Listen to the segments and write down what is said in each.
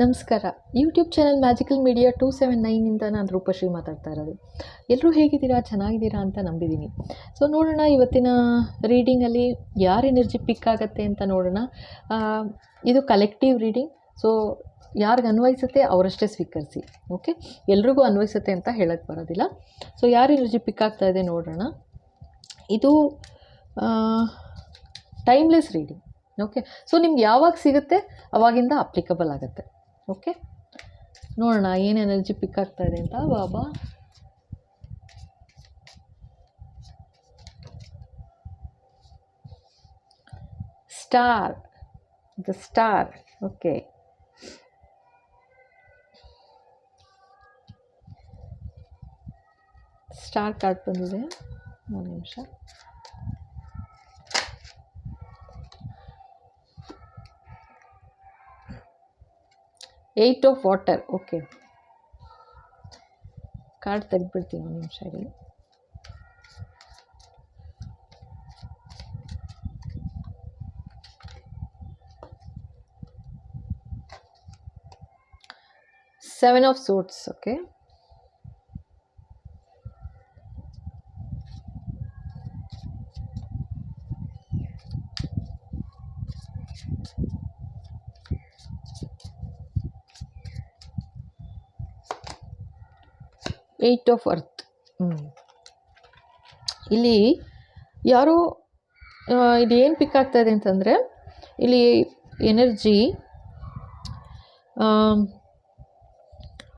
ನಮಸ್ಕಾರ. YouTube channel magical media two seven ನೈನಿಂದ ನಾನು ರೂಪಶ್ರೀ ಮಾತಾಡ್ತಾ ಇರೋದು. ಎಲ್ಲರೂ ಹೇಗಿದ್ದೀರಾ? ಚೆನ್ನಾಗಿದ್ದೀರಾ ಅಂತ ನಂಬಿದ್ದೀನಿ. ಸೊ ನೋಡೋಣ ಇವತ್ತಿನ ರೀಡಿಂಗಲ್ಲಿ ಯಾರ ಎನರ್ಜಿ ಪಿಕ್ ಆಗುತ್ತೆ ಅಂತ ನೋಡೋಣ. ಇದು ಕಲೆಕ್ಟಿವ್ ರೀಡಿಂಗ್ ಸೊ ಯಾರಿಗೆ ಅನ್ವಯಿಸುತ್ತೆ ಅವರಷ್ಟೇ ಸ್ವೀಕರಿಸಿ. ಓಕೆ ಎಲ್ರಿಗೂ ಅನ್ವಯಿಸುತ್ತೆ ಅಂತ ಹೇಳಕ್ಕೆ ಬರೋದಿಲ್ಲ. ಸೊ ಯಾರು ಎನರ್ಜಿ ಪಿಕ್ ಆಗ್ತಾ ಇದೆ ನೋಡೋಣ. ಇದು ಟೈಮ್ಲೆಸ್ ರೀಡಿಂಗ್ ಓಕೆ ಸೊ ನಿಮ್ಗೆ ಯಾವಾಗ ಸಿಗುತ್ತೆ? ಅವಾಗಿಂದ ಅಪ್ಲಿಕಬಲ್ ಆಗುತ್ತೆ. ಓಕೆ ನೋಡೋಣ ಏನು ಎನರ್ಜಿ ಪಿಕ್ ಆಗ್ತಾ ಇದೆ ಅಂತ. ಬಾಬಾ. Star the star okay star card ಬಂದಿದೆ. ಒಂದು ನಿಮಿಷ. Eight of water okay card ತೆಗೆದ್ಬಿಡ್ತೀನಿ ಒಂದು ನಿಮಿಷ ಇರಲಿ seven of suits okay eight of earth ಇಲ್ಲಿ ಯಾರೋ ಇದು ಏನು ಪಿಕ್ ಆಗ್ತಾ ಇದೆ ಅಂತಂದರೆ ಇಲ್ಲಿ ಎನರ್ಜಿ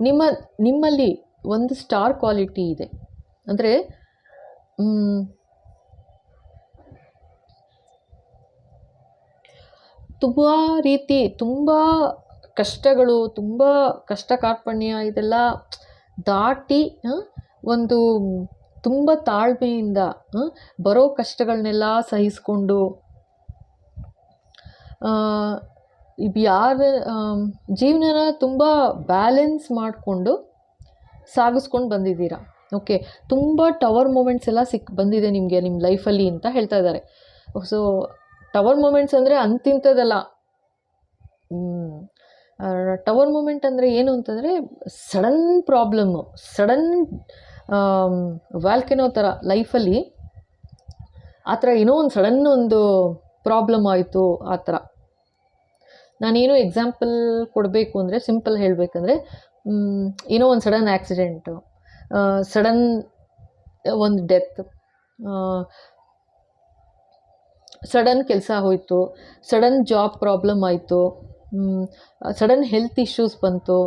ನಿಮ್ಮ ನಿಮ್ಮಲ್ಲಿ ಒಂದು ಸ್ಟಾರ್ ಕ್ವಾಲಿಟಿ ಇದೆ. ಅಂದರೆ ತುಂಬ ರೀತಿ ತುಂಬ ಕಷ್ಟಗಳು ತುಂಬ ಕಷ್ಟ ಕಾರ್ಪಣ್ಯ ಇದೆಲ್ಲ ದಾಟಿ ಒಂದು ತುಂಬ ತಾಳ್ಮೆಯಿಂದ ಬರೋ ಕಷ್ಟಗಳನ್ನೆಲ್ಲ ಸಹಿಸಿಕೊಂಡು ಯಾರ ಜೀವನನ ತುಂಬ ಬ್ಯಾಲೆನ್ಸ್ ಮಾಡಿಕೊಂಡು ಸಾಗಿಸ್ಕೊಂಡು ಬಂದಿದ್ದೀರಾ? ಓಕೆ, ತುಂಬ ಟವರ್ ಮೂಮೆಂಟ್ಸ್ ಎಲ್ಲ ಸಿಕ್, ಬಂದಿದೆ ನಿಮಗೆ ನಿಮ್ಮ ಲೈಫಲ್ಲಿ ಅಂತ ಹೇಳ್ತಾ ಇದ್ದಾರೆ. ಸೊ, ಟವರ್ ಮೂಮೆಂಟ್ಸ್ ಅಂದರೆ ಅಂತಿಂಥದ್ದಲ್ಲ. ಟವರ್ ಮೂಮೆಂಟ್ ಅಂದರೆ ಏನು ಅಂತಂದರೆ ಸಡನ್ ಪ್ರಾಬ್ಲಮ್ಮು ಸಡನ್ ವ್ಯಾಲ್ಕೆನೋ ಥರ ಲೈಫಲ್ಲಿ ಆ ಥರ ಏನೋ ಒಂದು ಸಡನ್ ಒಂದು ಪ್ರಾಬ್ಲಮ್ ಆಯಿತು ಆ ಥರ. ನಾನೇನು ಎಕ್ಸಾಂಪಲ್ ಕೊಡಬೇಕು ಅಂದರೆ ಸಿಂಪಲ್ ಹೇಳಬೇಕಂದ್ರೆ ಏನೋ ಒಂದು ಸಡನ್ ಆ್ಯಕ್ಸಿಡೆಂಟು ಸಡನ್ ಒಂದು ಡೆತ್ ಸಡನ್ ಕೆಲಸ ಹೋಯಿತು ಸಡನ್ ಜಾಬ್ ಪ್ರಾಬ್ಲಮ್ ಆಯಿತು ಸಡನ್ ಹೆಲ್ತ್ ಇಶ್ಯೂಸ್ ಬಂತು.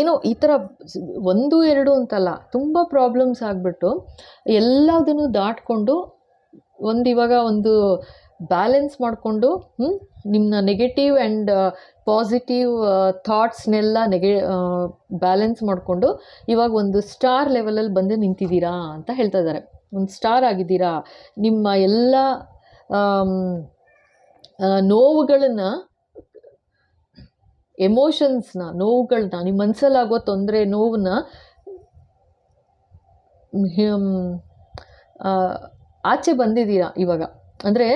ಏನೋ ಈ ಥರ ಒಂದು, ಎರಡು ಅಂತಲ್ಲ, ತುಂಬ ಪ್ರಾಬ್ಲಮ್ಸ್ ಆಗಿಬಿಟ್ಟು ಎಲ್ಲದನ್ನು ದಾಟ್ಕೊಂಡು ಒಂದು ಇವಾಗ ಒಂದು ಬ್ಯಾಲೆನ್ಸ್ ಮಾಡಿಕೊಂಡು ನಿಮ್ಮ ನೆಗೆಟಿವ್ ಆ್ಯಂಡ್ ಪಾಸಿಟಿವ್ ಥಾಟ್ಸ್ನೆಲ್ಲ ನೆಗೆ ಬ್ಯಾಲೆನ್ಸ್ ಮಾಡಿಕೊಂಡು ಇವಾಗ ಒಂದು ಸ್ಟಾರ್ ಲೆವೆಲಲ್ಲಿ ಬಂದು ನಿಂತಿದ್ದೀರಾ ಅಂತ ಹೇಳ್ತಾ ಇದ್ದಾರೆ. ಒಂದು ಸ್ಟಾರ್ ಆಗಿದ್ದೀರಾ. ನಿಮ್ಮ ಎಲ್ಲ ನೋವುಗಳನ್ನು ಎಮೋಷನ್ಸ್ನ ನೋವುಗಳನ್ನ ನಿಮ್ಮ ಮನಸ್ಸಲ್ಲಾಗೋ ತೊಂದರೆ ನೋವನ್ನ ಆಚೆ ಬಂದಿದ್ದೀರಾ ಇವಾಗ? ಅಂದರೆ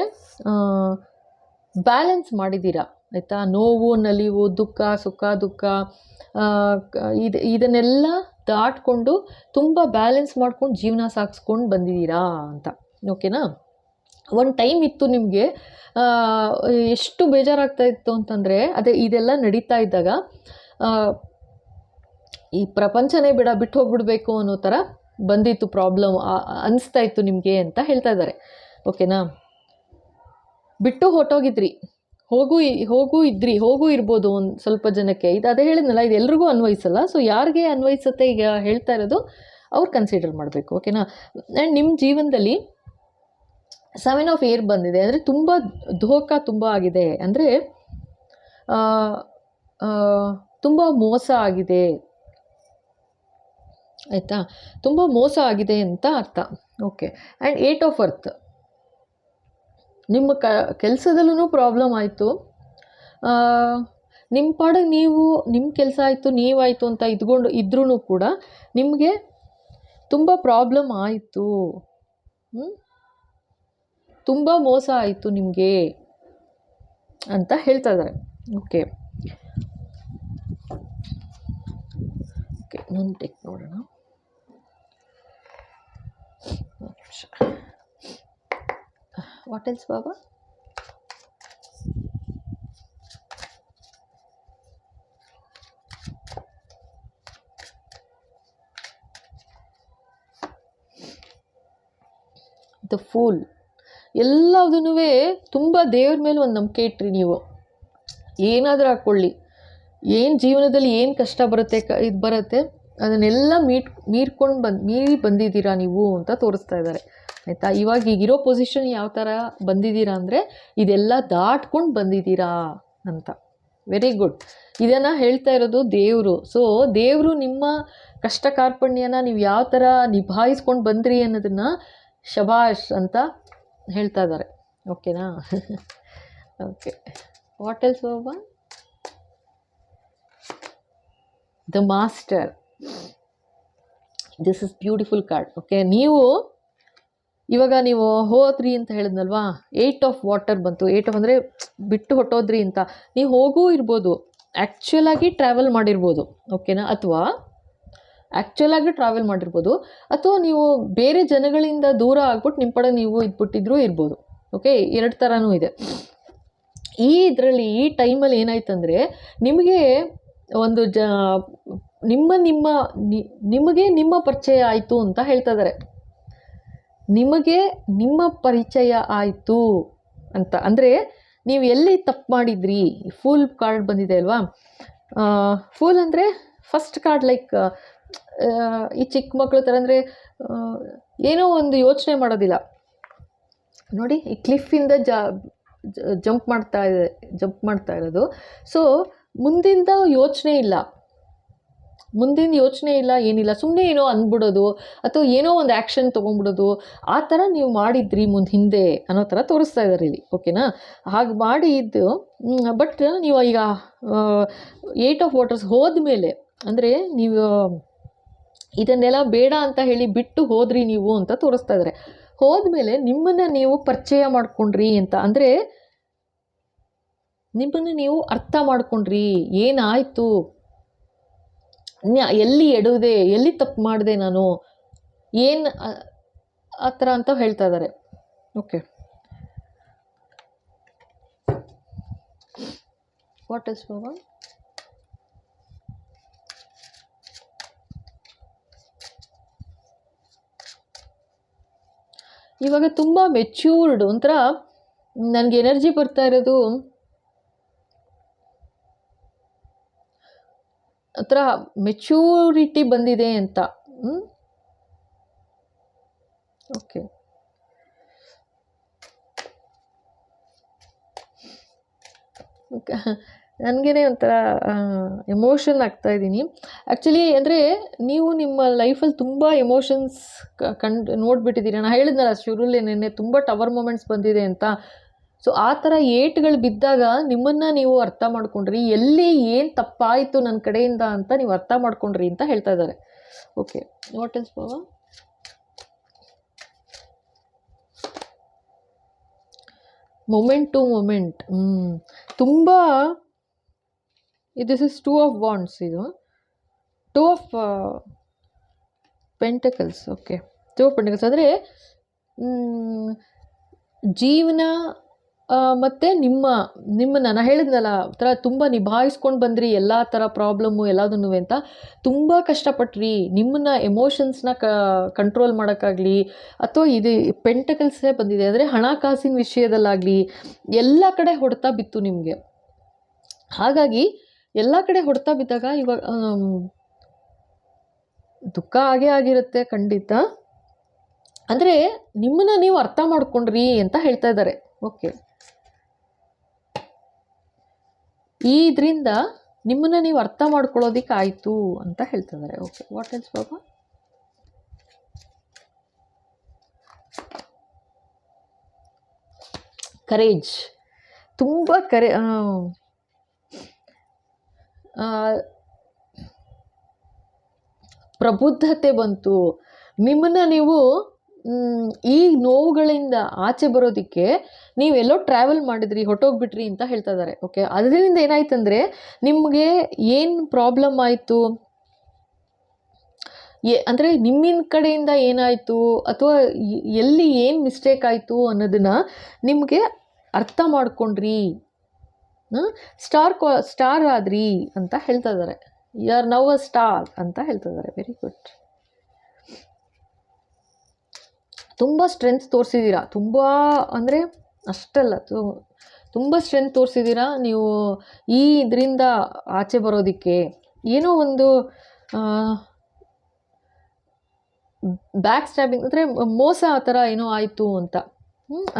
ಬ್ಯಾಲೆನ್ಸ್ ಮಾಡಿದ್ದೀರಾ? ಆಯಿತಾ? ನೋವು, ನಲಿವು, ದುಃಖ, ಸುಖ, ದುಃಖ ಇದು, ಇದನ್ನೆಲ್ಲ ದಾಟ್ಕೊಂಡು ತುಂಬ ಬ್ಯಾಲೆನ್ಸ್ ಮಾಡ್ಕೊಂಡು ಜೀವನ ಸಾಗಿಸ್ಕೊಂಡು ಬಂದಿದ್ದೀರಾ ಅಂತ. ಓಕೆನಾ ಒಂದು ಟೈಮ್ ಇತ್ತು ನಿಮಗೆ ಎಷ್ಟು ಬೇಜಾರಾಗ್ತಾ ಇತ್ತು ಅಂತಂದರೆ, ಅದೇ ಇದೆಲ್ಲ ನಡೀತಾ ಇದ್ದಾಗ ಈ ಪ್ರಪಂಚನೇ ಬಿಡ ಬಿಟ್ಟು ಹೋಗ್ಬಿಡ್ಬೇಕು ಅನ್ನೋ ಥರ ಬಂದಿತ್ತು ಪ್ರಾಬ್ಲಮ್ ಅನಿಸ್ತಾ ಇತ್ತು ನಿಮಗೆ ಅಂತ ಹೇಳ್ತಾ ಇದ್ದಾರೆ. ಓಕೆನಾ? ಬಿಟ್ಟು ಹೊಟ್ಟೋಗಿದ್ರಿ ಹೋಗು ಹೋಗು ಇದ್ರಿ, ಹೋಗೂ ಇರ್ಬೋದು ಒಂದು ಸ್ವಲ್ಪ ಜನಕ್ಕೆ. ಇದು ಅದೇ ಹೇಳಿದ್ನಲ್ಲ, ಇದು ಎಲ್ರಿಗೂ ಅನ್ವಯಿಸಲ್ಲ ಸೊ ಯಾರಿಗೆ ಅನ್ವಯಿಸುತ್ತೆ ಈಗ ಹೇಳ್ತಾ ಇರೋದು ಅವ್ರು ಕನ್ಸಿಡರ್ ಮಾಡಬೇಕು, ಓಕೆನಾ? ಆ್ಯಂಡ್ ನಿಮ್ಮ ಜೀವನದಲ್ಲಿ ಸೆವೆನ್ ಆಫ್ ಏರ್ ಬಂದಿದೆ. ಅಂದರೆ ತುಂಬ ಧೋಕ ತುಂಬ ಆಗಿದೆ. ಅಂದರೆ ತುಂಬ ಮೋಸ ಆಗಿದೆ. ಆಯಿತಾ? ತುಂಬ ಮೋಸ ಆಗಿದೆ ಅಂತ ಅರ್ಥ. Okay and eight of earth ನಿಮ್ಮ ಕ ಕೆಲಸದಲ್ಲೂ ಪ್ರಾಬ್ಲಮ್ ಆಯಿತು. ನಿಮ್ಮ ಪಾಡಿಗೆ ನೀವು ನಿಮ್ಮ ಕೆಲಸ ಆಯಿತು, ನೀವಾಯಿತು ಅಂತ ಇದ್ಕೊಂಡು ಇದ್ರೂ ಕೂಡ ನಿಮಗೆ ತುಂಬ ಪ್ರಾಬ್ಲಮ್ ಆಯಿತು. ತುಂಬ ಮೋಸ ಆಯಿತು ನಿಮಗೆ ಅಂತ ಹೇಳ್ತಾ ಇದ್ದಾರೆ ಓಕೆ ಓಕೆ ಇನ್ನೊಂದು ಟೆಕ್ ನೋಡೋಣ. ವಾಟ್ ಎಲ್ಸ್ ಬಾಬಾ ದ ಫೂಲ್ ಎಲ್ಲದನ್ನೂ ತುಂಬ ದೇವ್ರ ಮೇಲೆ ಒಂದು ನಂಬಿಕೆ ಇಟ್ರಿ ನೀವು. ಏನಾದರೂ ಹಾಕ್ಕೊಳ್ಳಿ ಏನು ಜೀವನದಲ್ಲಿ ಏನು ಕಷ್ಟ ಬರುತ್ತೆ ಕ ಇದು ಬರುತ್ತೆ, ಅದನ್ನೆಲ್ಲ ಮೀಟ್ ಮೀರ್ಕೊಂಡು ಬಂದು ಮೀರಿ ಬಂದಿದ್ದೀರಾ ನೀವು ಅಂತ ತೋರಿಸ್ತಾ ಇದ್ದಾರೆ. ಆಯಿತಾ? ಇವಾಗ ಈಗಿರೋ ಪೊಸಿಷನ್ ಯಾವ ಥರ ಬಂದಿದ್ದೀರಾ ಅಂದರೆ, ಇದೆಲ್ಲ ದಾಟ್ಕೊಂಡು ಬಂದಿದ್ದೀರಾ ಅಂತ. ವೆರಿ ಗುಡ್ ಇದನ್ನು ಹೇಳ್ತಾ ಇರೋದು ದೇವರು. ಸೊ ದೇವರು ನಿಮ್ಮ ಕಷ್ಟ ಕಾರ್ಪಣ್ಯನ ನೀವು ಯಾವ ಥರ ನಿಭಾಯಿಸ್ಕೊಂಡು ಬಂದ್ರಿ ಅನ್ನೋದನ್ನು ಶಬಾಷ್ ಅಂತ ಹೇಳ್ತಾ ಇದ್ದಾರೆ. ಓಕೆನಾ okay what else Baba the master this is beautiful card okay ನೀವು ಇವಾಗ ನೀವು ಹೋದ್ರಿ ಅಂತ ಹೇಳಿದ್ನಲ್ವಾ? ಏಯ್ಟ್ ಆಫ್ ವಾಟರ್ ಬಂತು. ಏಯ್ಟ್ ಆಫ್ ಅಂದರೆ ಬಿಟ್ಟು ಹೊಟ್ಟೋದ್ರಿ ಅಂತ. ನೀವು ಹೋಗೂ ಇರ್ಬೋದು. ಆ್ಯಕ್ಚುಲಾಗಿ ಟ್ರಾವೆಲ್ ಮಾಡಿರ್ಬೋದು. ಓಕೆನಾ ಅಥವಾ ಆ್ಯಕ್ಚುಲಾಗಿ ಟ್ರಾವೆಲ್ ಮಾಡಿರ್ಬೋದು. ಅಥವಾ ನೀವು ಬೇರೆ ಜನಗಳಿಂದ ದೂರ ಆಗ್ಬಿಟ್ಟು ನಿಮ್ಮ ಪಡೆ ನೀವು ಇದ್ಬಿಟ್ಟಿದ್ರೂ ಇರ್ಬೋದು. ಓಕೆ ಎರಡು ಥರನೂ ಇದೆ. ಈ ಇದರಲ್ಲಿ, ಈ ಟೈಮಲ್ಲಿ ಏನಾಯ್ತಂದರೆ, ನಿಮಗೆ ಒಂದು ಜ, ನಿಮ್ಮ ನಿಮ್ಮ ನಿಮಗೆ ನಿಮ್ಮ ಪರಿಚಯ ಆಯಿತು ಅಂತ ಹೇಳ್ತಾ ಇದ್ದಾರೆ ನಿಮಗೆ ನಿಮ್ಮ ಪರಿಚಯ ಆಯಿತು ಅಂತ. ಅಂದರೆ, ನೀವು ಎಲ್ಲಿ ತಪ್ಪು ಮಾಡಿದ್ರಿ? ಫುಲ್ ಕಾರ್ಡ್ ಬಂದಿದೆ ಅಲ್ವಾ? ಫುಲ್ ಅಂದರೆ ಫಸ್ಟ್ ಕಾರ್ಡ್ ಲೈಕ್ ಈ ಚಿಕ್ಕ ಮಕ್ಕಳು ಥರ ಅಂದರೆ ಏನೋ ಒಂದು ಯೋಚನೆ ಮಾಡೋದಿಲ್ಲ. ನೋಡಿ, ಈ ಕ್ಲಿಫಿಂದ ಜ ಜಂಪ್ ಮಾಡ್ತಾ ಇದೆ ಜಂಪ್ ಮಾಡ್ತಾ ಇರೋದು. ಸೊ ಮುಂದಿಂದ ಯೋಚನೆ ಇಲ್ಲ. ಮುಂದಿನ ಯೋಚನೆ ಇಲ್ಲ, ಏನಿಲ್ಲ. ಸುಮ್ಮನೆ ಏನೋ ಅಂದ್ಬಿಡೋದು ಅಥವಾ ಏನೋ ಒಂದು ಆ್ಯಕ್ಷನ್ ತೊಗೊಂಡ್ಬಿಡೋದು, ಆ ಥರ ನೀವು ಮಾಡಿದ್ರಿ ಮುಂದೆ ಹಿಂದೆ ಅನ್ನೋ ಥರ ತೋರಿಸ್ತಾ ಇದ್ದಾರೆ ಇಲ್ಲಿ ಓಕೆನಾ ಹಾಗೆ ಮಾಡಿದ್ದು ಬಟ್ ನೀವು ಈಗ ಏಯ್ಟ್ ಆಫ್ ವಾಟರ್ಸ್ ಹೋದ್ಮೇಲೆ, ಅಂದರೆ ನೀವು ಇದನ್ನೆಲ್ಲ ಬೇಡ ಅಂತ ಹೇಳಿ ಬಿಟ್ಟು ಹೋದ್ರಿ ನೀವು ಅಂತ ತೋರಿಸ್ತಾ ಇದ್ದಾರೆ ಹೋದ್ಮೇಲೆ ನಿಮ್ಮನ್ನು ನೀವು ಪರಿಚಯ ಮಾಡ್ಕೊಂಡ್ರಿ ಅಂತ ಅಂದರೆ ನಿಮ್ಮನ್ನು ನೀವು ಅರ್ಥ ಮಾಡ್ಕೊಂಡ್ರಿ, ಏನಾಯಿತು? ನ್ಯಾ- ಎಲ್ಲಿ ಎಡುವುದೆ, ಎಲ್ಲಿ ತಪ್ಪು ಮಾಡಿದೆ ನಾನು? ಏನು ಆ ಥರ ಅಂತ ಹೇಳ್ತಾ ಇದ್ದಾರೆ ಓಕೆ. ವಾಟ್ ಇಸ್ ಬಾಬಾ ಇವಾಗ ತುಂಬ ಮೆಚ್ಯೂರ್ಡ್ ಒಂಥರ ನನಗೆ ಎನರ್ಜಿ ಬರ್ತಾ ಇರೋದು ಒಂಥರ ಮೆಚ್ಯೂರಿಟಿ ಬಂದಿದೆ ಅಂತ. ಓಕೆ ಓಕೆ ನನಗೇ ಒಂಥರ ಎಮೋಷನ್ ಆಗ್ತಾ ಇದ್ದೀನಿ. ಆ್ಯಕ್ಚುಲಿ ಅಂದರೆ ನೀವು ನಿಮ್ಮ ಲೈಫಲ್ಲಿ ತುಂಬ ಎಮೋಷನ್ಸ್ ಕಂಡು, ನೋಡಿಬಿಟ್ಟಿದ್ದೀರಿ? ನಾನು ಹೇಳಿದ್ನಲ್ಲ ಶುರುಲೇ ನಿನ್ನೆ ತುಂಬ ಟವರ್ ಮೂಮೆಂಟ್ಸ್ ಬಂದಿದೆ ಅಂತ. ಸೊ ಆ ಥರ ಏಟ್ಗಳು ಬಿದ್ದಾಗ ನಿಮ್ಮನ್ನು ನೀವು ಅರ್ಥ ಮಾಡ್ಕೊಂಡ್ರಿ. ಎಲ್ಲಿ ಏನು ತಪ್ಪಾಯಿತು ನನ್ನ ಕಡೆಯಿಂದ ಅಂತ ನೀವು ಅರ್ಥ ಮಾಡ್ಕೊಂಡ್ರಿ ಅಂತ ಹೇಳ್ತಾ ಇದ್ದಾರೆ. ಓಕೆ ವಾಟ್ ಎಲ್ಸ್ ಪವ ಮೊಮೆಂಟ್ ಟು ಮೊಮೆಂಟ್ ತುಂಬ this is two of wands ಇದು. Two of pentacles okay two of pentacles ಅಂದರೆ ಜೀವನ ಮತ್ತು ನಿಮ್ಮ, ನಿಮ್ಮನ್ನು ನಾನು ಹೇಳಿದ್ನಲ್ಲ ಥರ ತುಂಬ ನಿಭಾಯಿಸ್ಕೊಂಡು ಬಂದ್ರಿ, ಎಲ್ಲ ಥರ ಪ್ರಾಬ್ಲಮ್ಮು ಎಲ್ಲದನ್ನೂ ಅಂತ. ತುಂಬ ಕಷ್ಟಪಟ್ರಿ, ನಿಮ್ಮನ್ನ ಎಮೋಷನ್ಸ್ನ ಕಂಟ್ರೋಲ್ ಮಾಡೋಕ್ಕಾಗಲಿ, ಅಥವಾ ಇದು ಪೆಂಟಕಲ್ಸೇ ಬಂದಿದೆ. ಅಂದರೆ ಹಣಕಾಸಿನ ವಿಷಯದಲ್ಲಾಗಲಿ, ಎಲ್ಲ ಕಡೆ ಹೊಡೆತ ಬಿತ್ತು ನಿಮಗೆ. ಹಾಗಾಗಿ ಎಲ್ಲ ಕಡೆ ಹೊಡೆತ ಬಿದ್ದಾಗ ಇವಾಗ ದುಃಖ ಆಗೇ ಆಗಿರುತ್ತೆ ಖಂಡಿತ. ಅಂದರೆ ನಿಮ್ಮನ್ನು ನೀವು ಅರ್ಥ ಮಾಡ್ಕೊಂಡ್ರಿ ಅಂತ ಹೇಳ್ತಾ ಇದ್ದಾರೆ. ಓಕೆ ಈ ಇದರಿಂದ ನಿಮ್ಮನ್ನು ನೀವು ಅರ್ಥ ಮಾಡ್ಕೊಳ್ಳೋದಿಕ್ಕೆ ಆಯಿತು ಅಂತ ಹೇಳ್ತಾ ಇದ್ದಾರೆ. ಓಕೆ ವಾಟ್ ಎಲ್ಸ್ ಬಾಬಾ? ಕರೇಜ್ ತುಂಬ ಕರೆ ಪ್ರಬುದ್ಧತೆ ಬಂತು. ನಿಮ್ಮನ್ನು ನೀವು ಈ ನೋವುಗಳಿಂದ ಆಚೆ ಬರೋದಕ್ಕೆ ನೀವೆಲ್ಲೋ ಟ್ರಾವೆಲ್ ಮಾಡಿದ್ರಿ ಹೊಟ್ಟೋಗ್ಬಿಟ್ರಿ ಅಂತ ಹೇಳ್ತಾ ಇದ್ದಾರೆ ಓಕೆ ಅದರಿಂದ ಏನಾಯ್ತಂದರೆ, ನಿಮಗೆ ಏನು ಪ್ರಾಬ್ಲಮ್ ಆಯಿತು? ಎ, ಅಂದರೆ ನಿಮ್ಮಿನ ಕಡೆಯಿಂದ ಏನಾಯಿತು? ಅಥವಾ ಎಲ್ಲಿ ಏನು ಮಿಸ್ಟೇಕ್ ಆಯಿತು ಅನ್ನೋದನ್ನು ನಿಮಗೆ ಅರ್ಥ ಮಾಡ್ಕೊಂಡ್ರಿ. ಸ್ಟಾರ್ ಕ್ವಾ ಸ್ಟಾರ್ ಆದ್ರಿ ಅಂತ ಹೇಳ್ತಾ ಇದ್ದಾರೆ you are now a star ಅಂತ ಹೇಳ್ತಾ ಇದ್ದಾರೆ ವೆರಿ ಗುಡ್ ತುಂಬ ಸ್ಟ್ರೆಂತ್ ತೋರಿಸಿದ್ದೀರಾ ತುಂಬ ಅಂದರೆ ಅಷ್ಟಲ್ಲ. ತುಂಬ ಸ್ಟ್ರೆಂತ್ ತೋರಿಸಿದ್ದೀರಾ ನೀವು ಈ ಇದರಿಂದ ಆಚೆ ಬರೋದಕ್ಕೆ. ಏನೋ ಒಂದು ಬ್ಯಾಕ್ ಸ್ಟ್ಯಾಬಿಂಗ್ ಅಂದರೆ ಮೋಸ ಆ ಥರ ಏನೋ ಆಯಿತು ಅಂತ.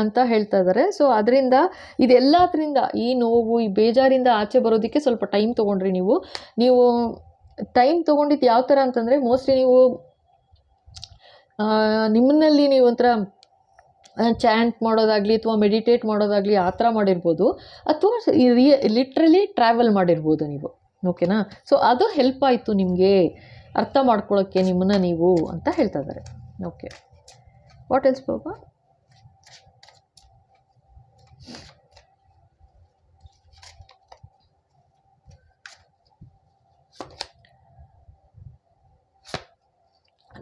ಅಂತ ಹೇಳ್ತಾ ಇದ್ದಾರೆ ಸೊ ಅದರಿಂದ ಇದೆಲ್ಲದರಿಂದ ಈ ನೋವು, ಈ ಬೇಜಾರಿಂದ ಆಚೆ ಬರೋದಕ್ಕೆ ಸ್ವಲ್ಪ ಟೈಮ್ ತೊಗೊಂಡ್ರಿ ನೀವು. ನೀವು ಟೈಮ್ ತೊಗೊಂಡಿದ್ದು ಯಾವ ಥರ ಅಂತಂದರೆ ಮೋಸ್ಟ್ಲಿ ನೀವು ನಿಮ್ಮನ್ನಲ್ಲಿ ನೀವು ಒಂಥರ ಚಾಂಟ್ ಮಾಡೋದಾಗಲಿ ಅಥವಾ ಮೆಡಿಟೇಟ್ ಮಾಡೋದಾಗಲಿ ಆ ಥರ ಮಾಡಿರ್ಬೋದು. ಅಥವಾ ರಿಯ ಲಿಟ್ರಲಿ ಟ್ರಾವೆಲ್ ಮಾಡಿರ್ಬೋದು ನೀವು. ಓಕೆನಾ ಸೊ ಅದು ಹೆಲ್ಪ್ ಆಯಿತು ನಿಮಗೆ. ಅರ್ಥ ಮಾಡ್ಕೊಳ್ಳೋಕ್ಕೆ ನಿಮ್ಮನ್ನು ನೀವು ಅಂತ ಹೇಳ್ತಾ ಇದ್ದಾರೆ ಓಕೆ ವಾಟ್ ಎಲ್ಸ್ ಬಾಬಾ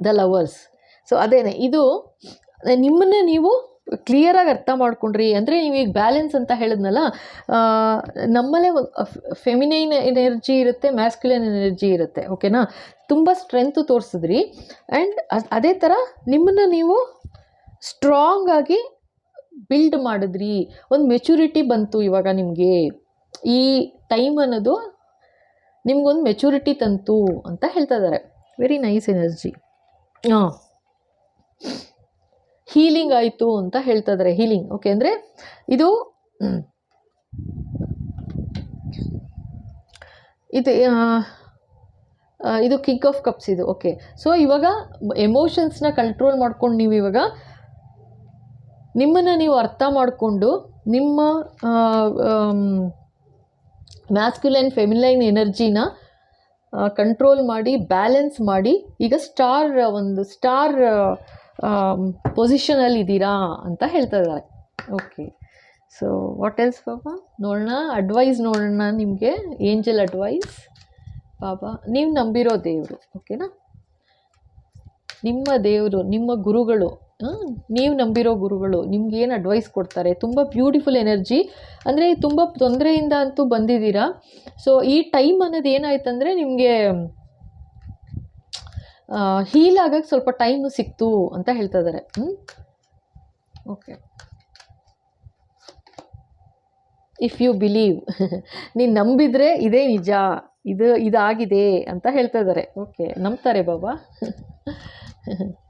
ದ ಲವರ್ಸ್ ಸೊ ಅದೇನೆ, ಇದು, ನಿಮ್ಮನ್ನೇ ನೀವು ಕ್ಲಿಯರಾಗಿ ಅರ್ಥ ಮಾಡ್ಕೊಂಡ್ರಿ. ಅಂದರೆ ನೀವು ಈಗ ಬ್ಯಾಲೆನ್ಸ್ ಅಂತ ಹೇಳಿದ್ನಲ್ಲ ನಮ್ಮಲ್ಲೇ ಫೆಮಿನೈನ್ ಎನರ್ಜಿ ಇರುತ್ತೆ ಮ್ಯಾಸ್ಕ್ಯುಲನ್ ಎನರ್ಜಿ ಇರುತ್ತೆ ಓಕೆನಾ ತುಂಬ ಸ್ಟ್ರೆಂತು ತೋರಿಸಿದ್ರಿ. ಆ್ಯಂಡ್ ಅದೇ ಥರ ನಿಮ್ಮನ್ನು ನೀವು ಸ್ಟ್ರಾಂಗ್ ಆಗಿ ಬಿಲ್ಡ್ ಮಾಡಿದ್ರಿ. ಒಂದು ಮೆಚುರಿಟಿ ಬಂತು ಇವಾಗ ನಿಮಗೆ. ಈ ಟೈಮ್ ಅನ್ನೋದು ನಿಮ್ಗೊಂದು ಮೆಚುರಿಟಿ ತಂತು ಅಂತ ಹೇಳ್ತಾ ಇದ್ದಾರೆ. ವೆರಿ ನೈಸ್ ಎನರ್ಜಿ ಹೀಲಿಂಗ್ ಆಯಿತು ಅಂತ ಹೇಳ್ತಾ ಇದ್ದಾರೆ ಹೀಲಿಂಗ್ ಓಕೆ ಅಂದರೆ ಇದು ಇದು ಇದು ಕಿಕ್ ಆಫ್ ಕಪ್ಸ್ ಇದು ಓಕೆ ಸೊ ಇವಾಗ ಎಮೋಷನ್ಸ್ನ ಕಂಟ್ರೋಲ್ ಮಾಡ್ಕೊಂಡು ನೀವು ಇವಾಗ ನಿಮ್ಮನ್ನು ನೀವು ಅರ್ಥ ಮಾಡಿಕೊಂಡು ನಿಮ್ಮ ಮ್ಯಾಸ್ಕ್ಯುಲೈನ್ ಫೆಮಿಲೈನ್ ಎನರ್ಜಿನ ಕಂಟ್ರೋಲ್ ಮಾಡಿ ಬ್ಯಾಲೆನ್ಸ್ ಮಾಡಿ, ಈಗ ಸ್ಟಾರ್ ಒಂದು ಸ್ಟಾರ್ ಪೊಸಿಷನಲ್ಲಿ ಇದ್ದೀರಾ ಅಂತ ಹೇಳ್ತಾ ಇದ್ದಾರೆ. ಓಕೆ ಸೊ ವಾಟ್ ಎಲ್ಸ್ ಬಾಬಾ ನೋಡೋಣ ಅಡ್ವೈಸ್ ನೋಡೋಣ ನಿಮಗೆ. ಏಂಜಲ್ ಅಡ್ವೈಸ್ ಬಾಬಾ ನೀವು ನಂಬಿರೋ ದೇವರು ಓಕೆನಾ ನಿಮ್ಮ ದೇವರು, ನಿಮ್ಮ ಗುರುಗಳು ನೀವು ನಂಬಿರೋ ಗುರುಗಳು, ನಿಮ್ಗೆ ಏನು ಅಡ್ವೈಸ್ ಕೊಡ್ತಾರೆ? ತುಂಬ ಬ್ಯೂಟಿಫುಲ್ ಎನರ್ಜಿ ಅಂದರೆ ತುಂಬ ತೊಂದರೆಯಿಂದ ಅಂತೂ ಬಂದಿದ್ದೀರಾ? ಸೊ ಈ ಟೈಮ್ ಅನ್ನೋದು ಏನಾಯ್ತಂದರೆ ನಿಮಗೆ ಹೀಲ್ ಆಗೋಕ್ಕೆ ಸ್ವಲ್ಪ ಟೈಮ್ ಸಿಕ್ತು ಅಂತ ಹೇಳ್ತಾ ಇದ್ದಾರೆ ಓಕೆ ಇಫ್ ಯು ಬಿಲೀವ್ ನೀನು ನಂಬಿದರೆ ಇದೇ ನಿಜ. ಇದು, ಇದಾಗಿದೆ ಅಂತ ಹೇಳ್ತಾ ಇದ್ದಾರೆ ಓಕೆ ನಂಬ್ತಾರೆ ಬಾಬಾ.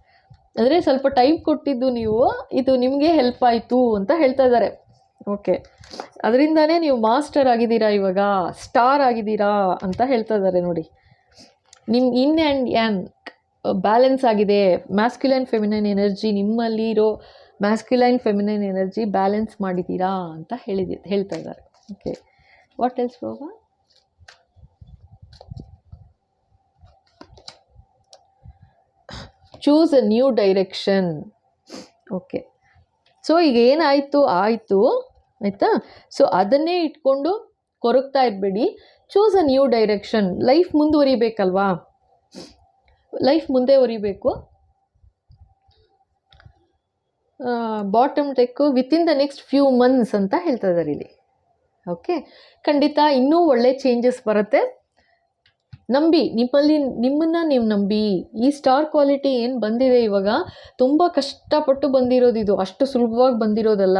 ಅಂದರೆ ಸ್ವಲ್ಪ ಟೈಮ್ ಕೊಟ್ಟಿದ್ದು ನೀವು, ಇದು ನಿಮಗೆ ಹೆಲ್ಪ್ ಆಯಿತು ಅಂತ ಹೇಳ್ತಾ ಇದ್ದಾರೆ. ಓಕೆ ಅದರಿಂದಾನೇ ನೀವು ಮಾಸ್ಟರ್ ಆಗಿದ್ದೀರಾ ಇವಾಗ ಸ್ಟಾರ್ ಆಗಿದ್ದೀರಾ ಅಂತ ಹೇಳ್ತಾ ಇದ್ದಾರೆ ನೋಡಿ. ನಿಮ್ಮ ಇನ್ ಆ್ಯಂಡ್ ಯಾನ್ ಬ್ಯಾಲೆನ್ಸ್ ಆಗಿದೆ. ಮ್ಯಾಸ್ಕ್ಯುಲೈನ್ ಫೆಮಿನೈನ್ ಎನರ್ಜಿ ನಿಮ್ಮಲ್ಲಿ ಇರೋ ಮ್ಯಾಸ್ಕ್ಯುಲೈನ್ ಫೆಮಿನೈನ್ ಎನರ್ಜಿ ಬ್ಯಾಲೆನ್ಸ್ ಮಾಡಿದ್ದೀರಾ ಅಂತ ಹೇಳಿದ ಹೇಳ್ತಾ ಇದ್ದಾರೆ. Okay what else Baba choose a new direction okay so ಈಗ ಏನಾಯಿತು? ಆಯಿತು. ಆಯಿತಾ? ಸೊ ಅದನ್ನೇ ಇಟ್ಕೊಂಡು ಕೊರಗ್ತಾ ಇರಬೇಡಿ. Choose a new direction life ಮುಂದುವರಿಬೇಕಲ್ವಾ? Life ಮುಂದೆ ಒರಿಬೇಕು. Bottom tech within the next few months ಅಂತ ಹೇಳ್ತಾ ಇದ್ದಾರೆ ಇಲ್ಲಿ. ಓಕೆ ಖಂಡಿತ ಇನ್ನೂ ಒಳ್ಳೆ ಚೇಂಜಸ್ ಬರುತ್ತೆ. ನಂಬಿ, ನಿಮ್ಮಲ್ಲಿ, ನಿಮ್ಮನ್ನು ನೀವು ನಂಬಿ. ಈ ಸ್ಟಾರ್ ಕ್ವಾಲಿಟಿ ಏನು ಬಂದಿದೆ ಇವಾಗ, ತುಂಬ ಕಷ್ಟಪಟ್ಟು ಬಂದಿರೋದು ಇದು. ಅಷ್ಟು ಸುಲಭವಾಗಿ ಬಂದಿರೋದಲ್ಲ.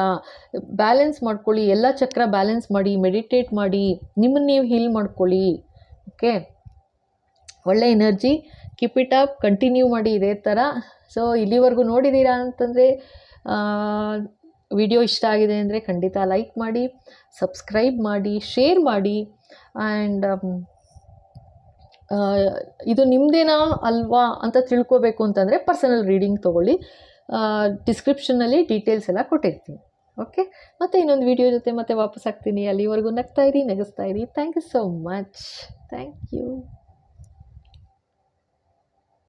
ಬ್ಯಾಲೆನ್ಸ್ ಮಾಡ್ಕೊಳ್ಳಿ, ಎಲ್ಲ ಚಕ್ರ ಬ್ಯಾಲೆನ್ಸ್ ಮಾಡಿ ಮೆಡಿಟೇಟ್ ಮಾಡಿ, ನಿಮ್ಮನ್ನು ನೀವು ಹೀಲ್ ಮಾಡ್ಕೊಳ್ಳಿ. ಓಕೆ ಒಳ್ಳೆ energy keep it up continue ಮಾಡಿ ಇದೇ ಥರ ಸೊ ಇಲ್ಲಿವರೆಗೂ ನೋಡಿದ್ದೀರಾ ಅಂತಂದರೆ ವಿಡಿಯೋ ಇಷ್ಟ ಆಗಿದೆ ಅಂದರೆ ಖಂಡಿತ ಲೈಕ್ ಮಾಡಿ ಸಬ್ಸ್ಕ್ರೈಬ್ ಮಾಡಿ ಶೇರ್ ಮಾಡಿ ಆ್ಯಂಡ್ ಇದು ನಿಮ್ಮದೇನಾ ಅಲ್ವಾ ಅಂತ ತಿಳ್ಕೋಬೇಕು ಅಂತಂದರೆ ಪರ್ಸನಲ್ ರೀಡಿಂಗ್ ತೊಗೊಳ್ಳಿ. ಡಿಸ್ಕ್ರಿಪ್ಷನ್ನಲ್ಲಿ ಡೀಟೇಲ್ಸ್ ಎಲ್ಲ ಕೊಟ್ಟಿರ್ತೀನಿ. ಓಕೆ ಮತ್ತು ಇನ್ನೊಂದು ವಿಡಿಯೋ ಜೊತೆ ಮತ್ತೆ ವಾಪಸ್ ಆಗ್ತೀನಿ. ಅಲ್ಲಿವರೆಗೂ ನಗ್ತಾ ಇರಿ, ನಗಿಸ್ತಾ ಇರಿ. Thank you so much thank you